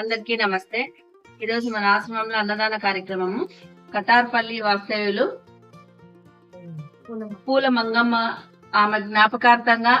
అందరికీ నమస్తే. ఈరోజు మన ఆశ్రమంలో అన్నదాన కార్యక్రమము. కటార్పల్లి వాస్తవ్యులు పూల మంగమ్మ ఆమె జ్ఞాపకార్థంగా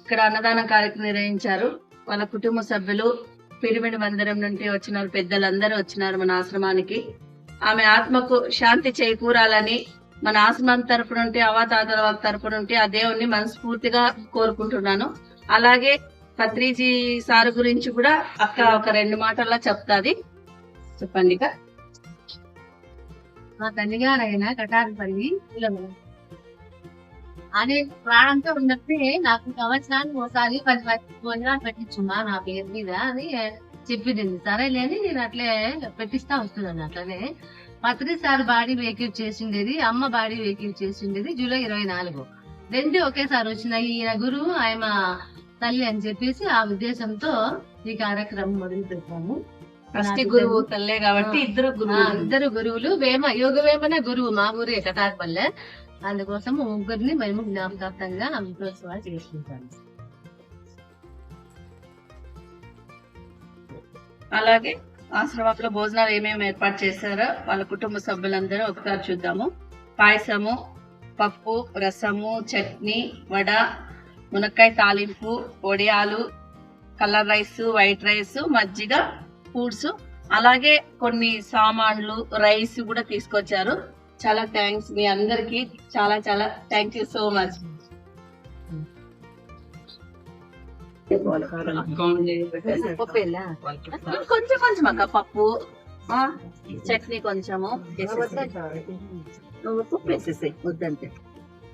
ఇక్కడ అన్నదాన కార్యక్రమం నిర్వహించారు. వాళ్ళ కుటుంబ సభ్యులు పిరిమిడి మందిరం నుండి వచ్చినారు పెద్దలందరూ వచ్చినారు మన ఆశ్రమానికి. ఆమె ఆత్మకు శాంతి చేకూరాలని మన ఆశ్రమం తరపు నుండి అవతాతల వాళ్ళ తరపు నుండి ఆ దేవుణ్ణి మనస్ఫూర్తిగా కోరుకుంటున్నాను. అలాగే పత్రిజీ సార్ గురించి కూడా అక్క ఒక రెండు మాటల్లో చెప్తాది. చెప్పండి ఇక. మా తల్లిగారైన కటారిపల్లి అనే ప్రాణంతో ఉన్నప్పుడే నాకు సంవత్సరానికి ఒకసారి పది పది భోజనాలు పెట్టించుమా నా పేరు మీద అని చెప్పింది. సరేలేని నేను అట్లే పెట్టిస్తా వస్తున్నాను అట్లనే. పత్రి సార్ బాడీ వెహికల్ చేసిండేది అమ్మ బాడీ వెహికల్ చేసిండేది జూలై ఇరవై నాలుగు. రెండు ఒకేసారి వచ్చినాయి. ఈయన గురువు ఆయన తల్లి అని చెప్పేసి ఆ ఉద్దేశంతో ఈ కార్యక్రమం మొదలు పెట్టాము ఫస్ట్ గురువు తల్లే కాబట్టి ఇద్దరు గురువు ఇద్దరు గురువులు. వేమ యోగ వేమనే గురువు మా ఊరే కటార్పల్లె. అందుకోసం ముగ్గురిని మేము జ్ఞాపకార్థంగా అమృతోత్సవాలు చేసుకుంటాము అలాగే ఆశ్రమంలో భోజనాలు ఏమేమి ఏర్పాటు చేశారో వాళ్ళ కుటుంబ సభ్యులందరూ ఒకసారి చూద్దాము. పాయసము పప్పు రసము చట్నీ వడ మునక్కాయ తాలింపు వడియాలు కలర్ రైస్ వైట్ రైస్ మజ్జిగ ఫ్రూట్స్ అలాగే కొన్ని సామాన్లు రైస్ కూడా తీసుకొచ్చారు. చాలా థ్యాంక్స్ మీ అందరికి. చాలా చాలా థ్యాంక్ యూ సో మచ్. కొంచెం కొంచెం అక్క. పప్పు ఆ, చట్నీ కొంచెము. నువ్వు పప్పు వేసేసాయి. వద్దంటే.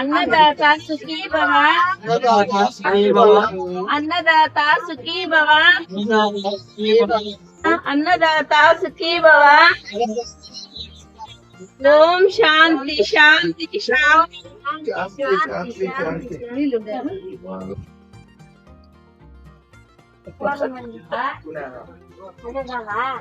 अन्नदाता सुखी भवा अन्नदाता सुखी भवा अन्नदाता सुखी भवा ओम शांति शांति शांति। 我怎么你出来啊？我在干嘛？